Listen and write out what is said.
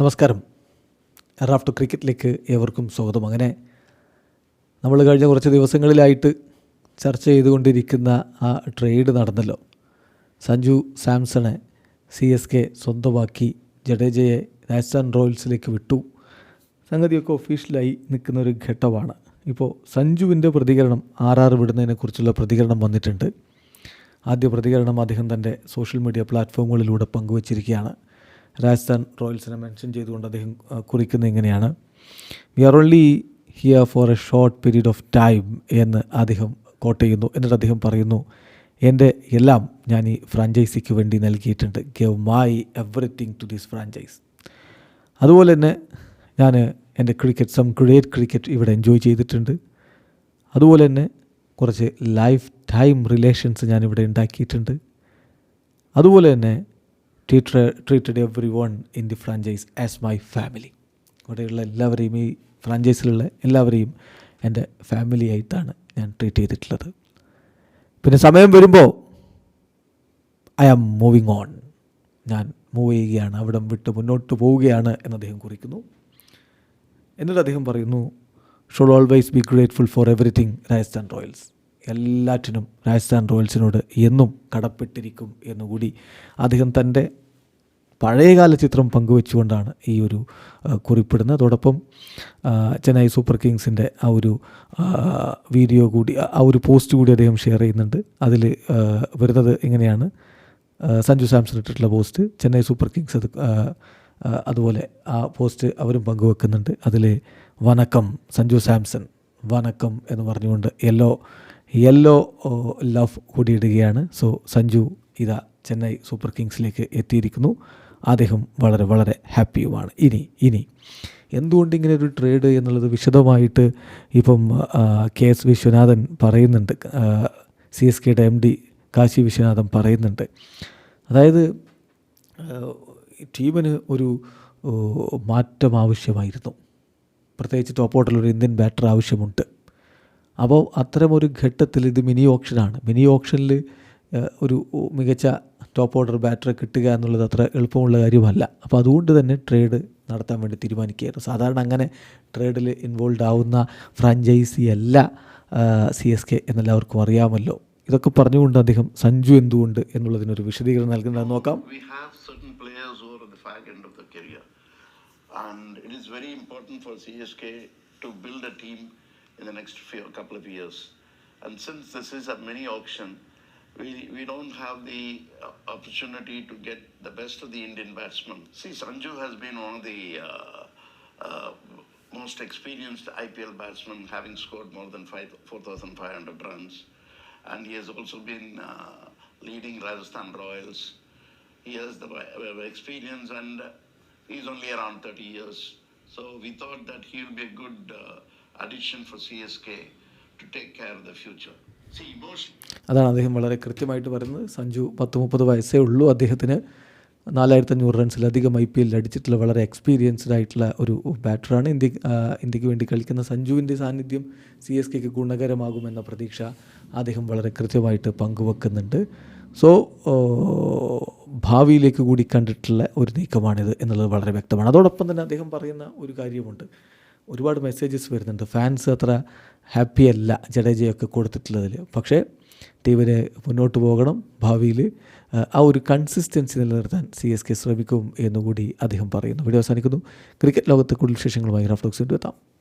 നമസ്കാരം. റാഫ്റ്റർ ക്രിക്കറ്റിലേക്ക് ഏവർക്കും സ്വാഗതം. അങ്ങനെ നമ്മൾ കഴിഞ്ഞ കുറച്ച് ദിവസങ്ങളിലായിട്ട് ചർച്ച ചെയ്തുകൊണ്ടിരിക്കുന്ന ആ ട്രേഡ് നടന്നല്ലോ. സഞ്ജു സാംസണെ സി എസ് കെ സ്വന്തമാക്കി ജഡേജയെ രാജസ്ഥാൻ റോയൽസിലേക്ക് വിട്ടു. സംഗതിയൊക്കെ ഒഫീഷ്യലായി നിൽക്കുന്ന ഒരു ഘട്ടമാണ്. ഇപ്പോൾ സഞ്ജുവിന്റെ പ്രതികരണം ആർ ആർ വിടുന്നതിനെക്കുറിച്ചുള്ള പ്രതികരണം വന്നിട്ടുണ്ട്. ആദ്യ പ്രതികരണം അദ്ദേഹം തന്റെ സോഷ്യൽ മീഡിയ പ്ലാറ്റ്ഫോമുകളിലൂടെ പങ്കുവച്ചിരിക്കുകയാണ്. രാജസ്ഥാൻ റോയൽസിനെ മെൻഷൻ ചെയ്തുകൊണ്ട് അദ്ദേഹം കുറിക്കുന്നത് ഇങ്ങനെയാണ്. We are only here for a short period of time എന്ന് അദ്ദേഹം കോട്ട് ചെയ്യുന്നു. എന്നിട്ട് അദ്ദേഹം പറയുന്നു എന്റെ എല്ലാം ഞാൻ ഈ ഫ്രാഞ്ചൈസിക്ക് വേണ്ടി നൽകിയിട്ടുണ്ട്. Gave my everything to this franchise അതുപോലെ തന്നെ ഞാൻ എന്റെ ക്രിക്കറ്റ് സം ഗ്രേറ്റ് ക്രിക്കറ്റ് ഇവിടെ എൻജോയ് ചെയ്തിട്ടുണ്ട്. അതുപോലെ തന്നെ കുറച്ച് ലൈഫ് ടൈം റിലേഷൻസ് ഞാനിവിടെ ഉണ്ടാക്കിയിട്ടുണ്ട്. അതുപോലെ തന്നെ treated everyone in the franchise as my family ഇവിടെയുള്ള എല്ലാവരെയും ഈ ഫ്രാഞ്ചൈസിലുള്ള എല്ലാവരെയും എന്റെ ഫാമിലിയായിട്ടാണ് ഞാൻ ട്രീറ്റ് ചെയ്തിട്ടുള്ളത്. പിന്നെ സമയം വരുമ്പോൾ ഐ ആം മൂവിങ് ഓൺ ഞാൻ മൂവ് ചെയ്യുകയാണ് അവിടം വിട്ട് മുന്നോട്ട് പോവുകയാണ് എന്ന് അദ്ദേഹം കുറിക്കുന്നു. എന്നിട്ട് അദ്ദേഹം പറയുന്നു should always be grateful for everything Rajasthan Royals എല്ലാറ്റിനും രാജസ്ഥാൻ റോയൽസിനോട് എന്നും കടപ്പെട്ടിരിക്കും എന്നുകൂടി അദ്ദേഹം തന്റെ പഴയകാല ചിത്രം പങ്കുവെച്ചുകൊണ്ടാണ് ഈ ഒരു കുറിപ്പിടുന്നത്. അതോടൊപ്പം ചെന്നൈ സൂപ്പർ കിങ്സിന്റെ ആ ഒരു വീഡിയോ കൂടി ആ- ഒരു പോസ്റ്റ് കൂടി അദ്ദേഹം ഷെയർ ചെയ്യുന്നുണ്ട്. അതിൽ വരുന്നത് ഇങ്ങനെയാണ് സഞ്ജു സാംസൺ ഇട്ടിട്ടുള്ള പോസ്റ്റ് ചെന്നൈ സൂപ്പർ കിങ്സ് അത് അതുപോലെ ആ പോസ്റ്റ് അവരും പങ്കുവെക്കുന്നുണ്ട്. അതിൽ വനക്കം സഞ്ജു സാംസൺ വനക്കം എന്ന് പറഞ്ഞുകൊണ്ട് യെല്ലോ യെല്ലോ ലവ് കൂടി ഇടുകയാണ് സോ സഞ്ജു ഇതാ ചെന്നൈ സൂപ്പർ കിങ്സിലേക്ക് എത്തിയിരിക്കുന്നു. അദ്ദേഹം വളരെ വളരെ ഹാപ്പിയുമാണ്. ഇനി ഇനി എന്തുകൊണ്ട് ഇങ്ങനെ ഒരു ട്രേഡ് എന്നുള്ളത് വിശദമായിട്ട് ഇപ്പം കെ എസ് വിശ്വനാഥൻ പറയുന്നുണ്ട്. സി എസ് കെയുടെ എം ഡി കാശി വിശ്വനാഥൻ പറയുന്നുണ്ട്. അതായത് ടീമിന് ഒരു മാറ്റം ആവശ്യമായിരുന്നു. പ്രത്യേകിച്ച് ടോപ്പ് ഒരു ഇന്ത്യൻ ബാറ്റർ ആവശ്യമുണ്ട്. അപ്പോൾ അത്തരമൊരു ഘട്ടത്തിൽ ഇത് മിനി ഓപ്ഷനാണ്. മിനി ഓപ്ഷനിൽ ഒരു മികച്ച ടോപ്പ് ഓർഡർ ബാറ്ററി കിട്ടുക എന്നുള്ളത് അത്ര എളുപ്പമുള്ള കാര്യമല്ല. അപ്പോൾ അതുകൊണ്ട് തന്നെ ട്രേഡ് നടത്താൻ വേണ്ടി തീരുമാനിക്കുകയായിരുന്നു. സാധാരണ അങ്ങനെ ട്രേഡിൽ ഇൻവോൾവ് ആവുന്ന ഫ്രാഞ്ചൈസി അല്ല സി എസ് കെ എന്നെല്ലാവർക്കും അറിയാമല്ലോ. ഇതൊക്കെ പറഞ്ഞുകൊണ്ട് അദ്ദേഹം സഞ്ജു എന്തുകൊണ്ട് എന്നുള്ളതിനൊരു വിശദീകരണം നൽകുന്നത് നോക്കാം. And it is very important for CSK to build a team in the next few, couple of years. And since this is a mini auction, we, we don't have the uh, opportunity to get the best of the Indian batsmen. See, Sanju has been one of the uh, uh, most experienced IPL batsmen, having scored more than 4,500 runs. And he has also been uh, leading Rajasthan Royals. He has the uh, experience and he's only around 30 years. So we thought that he will be a good uh, addition for CSK to take care of the future. See, emotion. അതാണ് അദ്ദേഹം വളരെ കൃത്യമായിട്ട് പറയുന്നത്. സഞ്ജു പത്ത് മുപ്പത് വയസ്സേ ഉള്ളൂ. അദ്ദേഹത്തിന് നാലായിരത്തി അഞ്ഞൂറ് റൺസിലധികം ഐ പി എല്ലിൽ അടിച്ചിട്ടുള്ള വളരെ എക്സ്പീരിയൻസ്ഡ് ആയിട്ടുള്ള ഒരു ബാറ്ററാണ് ഇന്ത്യ ഇന്ത്യയ്ക്ക് വേണ്ടി കളിക്കുന്ന സഞ്ജുവിന്റെ സാന്നിധ്യം സി എസ് കെക്ക് ഗുണകരമാകുമെന്ന പ്രതീക്ഷ അദ്ദേഹം വളരെ കൃത്യമായിട്ട് പങ്കുവെക്കുന്നുണ്ട്. സോ ഭാവിയിലേക്ക് കൂടി കണ്ടിട്ടുള്ള ഒരു നീക്കമാണിത് എന്നുള്ളത് വളരെ വ്യക്തമാണ്. അതോടൊപ്പം തന്നെ അദ്ദേഹം പറയുന്ന ഒരു കാര്യമുണ്ട്. ഒരുപാട് മെസ്സേജസ് വരുന്നുണ്ട്. ഫാൻസ് അത്ര ഹാപ്പി അല്ല ജഡേജയൊക്കെ കൊടുത്തിട്ടുള്ളതിൽ. പക്ഷേ ടീമിന് മുന്നോട്ട് പോകണം ഭാവിയിൽ. ആ ഒരു കൺസിസ്റ്റൻസി നിലനിർത്താൻ സി എസ് കെ ശ്രമിക്കും എന്നുകൂടി അദ്ദേഹം പറയുന്നു. വീഡിയോ അവസാനിക്കുന്നു. ക്രിക്കറ്റ് ലോകത്തെ കൂടുതൽ വിശേഷങ്ങളുമായി റഫ്ലോക്സ് എത്താം.